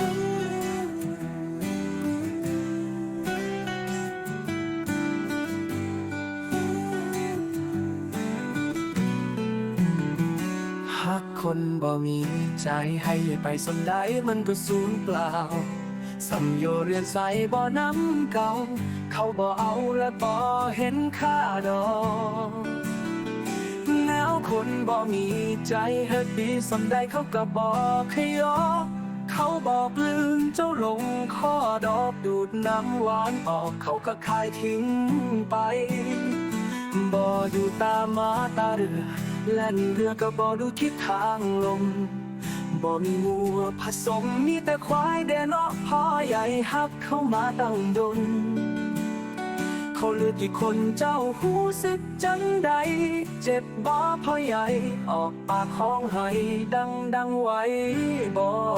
หากคนบ่มีใจให้ไปสนใดมันก็สูญเปล่าสัมโยเรียนใสบ่อน้ำเก่า เขาบ่เอาและบ่เห็นค่าดอกแล้วคนบ่มีใจเฮ็ดดีสำใดเขาก็บอกขยอเขาบอกลืม เจ้าลงข้อดอกดูดน้ำหวานออกเขาก็คายทิ้งไป บ่ดูตามาตาเรือแล่นเรือก็บ่ดูทิศทางลมบ่มีงัวผสมมีแต่ควายแดนอพ่อใหญ่ฮับเข้ามาตั้งดน เขาเลือดกี่คนเจ้าหูสึกจังใด เจ็บบ่พ่อใหญ่ ออกปากห้องให้ดังดังไว้บ่บ่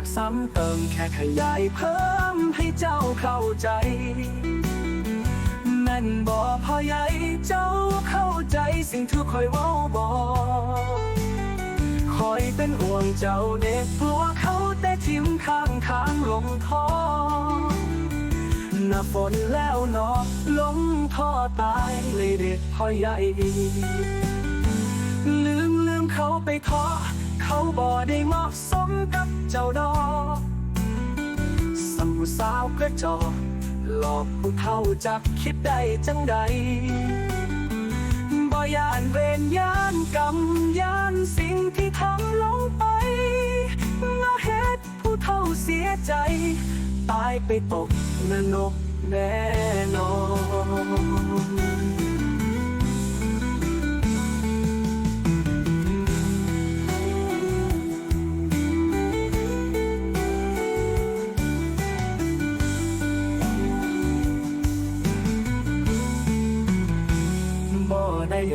ากซ้ำเติมแค่ขยายเพิ่มให้เจ้าเข้าใจแม่นบ่พอใหญ่เจ้าเข้าใจสิ่งที่คอยเว้าบ่คอยเป็นห่วงเจ้าเด็กกลัวเขาแต่ทิมข้างทางลงท่อหน้าฝนแล้วเนอลงท่อตายเลยเด็กพ่อใหญ่ลืมลืมเขาไปท้อ เขาบ่ได้เหมาะสมกับเจ้าดอกสัมสาวกระจอกหลอกผู้เท่าจักคิดได้จังใดบ่ยานเวรยานกรรมยานสิ่งที่ทำลงไปมาเฮ็ดผู้เท่าเสียใจ ตายไปตกนรกแน่นอน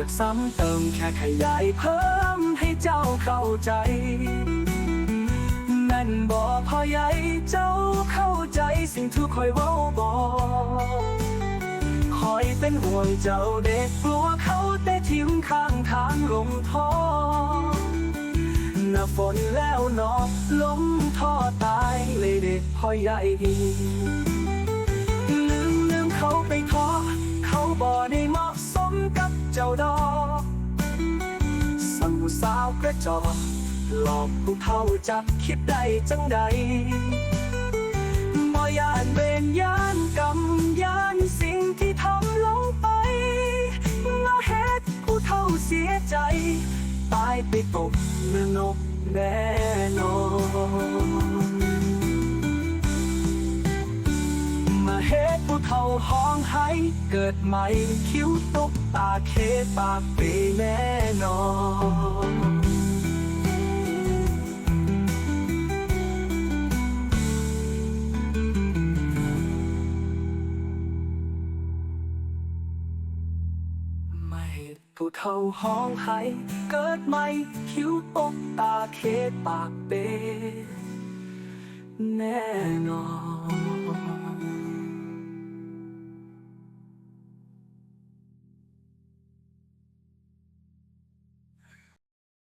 ดซ้ำเติมแค่ขยายเพิ่มให้เจ้าเข้าใจ นั่นบ่พอใหญ่เจ้าเข้าใจสิ่งที่คอยเว้าบ่คอยเป็นห่วงเจ้าเด็กกลัวเขาแต่ทิมข้างทางลงท่อหน้าฝนแล้วนอลงท่อตายเลยเด็กพ่อใหญ่ ผู้สาวกระจอกหลอกผู้เท่าจักคิดได้จังใดบ่ยานเวรยานกรรมยานสิ่งที่ทำลงไปมาเฮ็ดผู้เท่าเสียใจ ตายไปตกนรกแน่นอนมาเฮ็ดผู้ เฒ่าห้องให้เกิดใหม่คิ้วตกตาเคปากเปแน่นอนมาเฮ็ดผู้เฒ่าห้องให้เกิดใหม่คิ้วตกตาเคปากเปแน่นอน